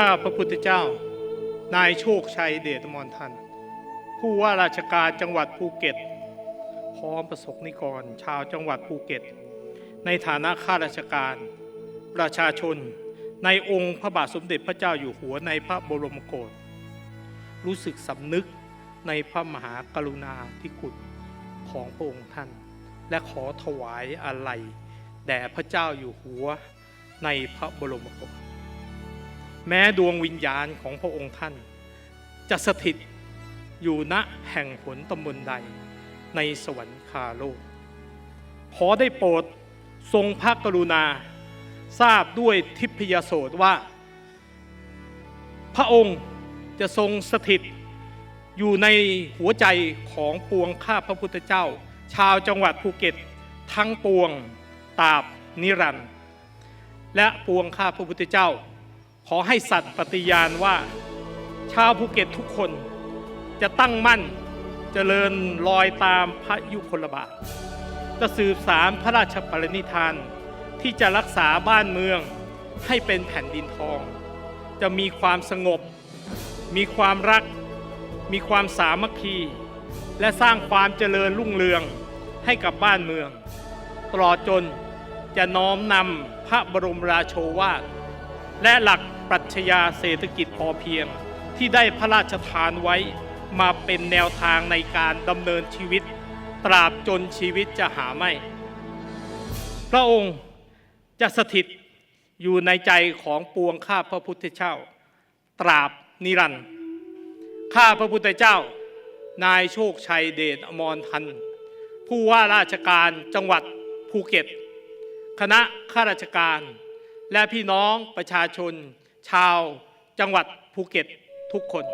ข้าพระพุทธเจ้า นายโชคชัยเดชอมรทัน ผู้ว่าราชการจังหวัดภูเก็ต พร้อมประสบนิกร ชาวจังหวัดภูเก็ต ในฐานะข้าราชการ ประชาชน ในองค์พระบาทสมเด็จพระเจ้าอยู่หัวในพระบรมโกศ รู้สึกสำนึกในพระมหากรุณาธิคุณของพระองค์ท่าน และขอถวายอาลัยแด่พระเจ้าอยู่หัวในพระบรมโกศ แม้ดวงวิญญาณของพระองค์ท่าน จะสถิตอยู่ณแห่งหนตำบลใดในสวรรคาโลก ขอได้โปรดทรงพระกรุณา ทราบด้วยทิพยโสตว่า พระองค์จะทรงสถิตอยู่ในหัวใจของปวงข้าพระพุทธเจ้า ชาวจังหวัดภูเก็ต ทั้งปวงตาบนิรันดร์และปวงข้าพระพุทธเจ้า ขอให้สัตย์ปฏิญาณว่า ชาวภูเก็ตทุกคนจะตั้งมั่นเจริญรอยตามพระยุคลบาท จะสืบสารพระราชปรินิธาน ที่จะรักษาบ้านเมืองให้เป็นแผ่นดินทอง จะมีความสงบ มีความรัก มีความสามัคคี และสร้างความเจริญรุ่งเรืองให้กับบ้านเมือง ตลอดจนจะน้อมนำพระบรมราโชวาท และหลักปรัชญาเศรษฐกิจพอเพียง ที่ได้พระราชทานไว้มาเป็นแนวทางในการดำเนินชีวิต ตราบจนชีวิตจะหาไม่ พระองค์จะสถิตอยู่ในใจของปวงข้าพระพุทธเจ้า ตราบนิรันดร์ข้าพระพุทธเจ้า นายโชคชัยเดชอมรทัน ผู้ว่าราชการจังหวัดภูเก็ต คณะข้าราชการ และพี่น้องประชาชน ชาวจังหวัดภูเก็ตทุกคน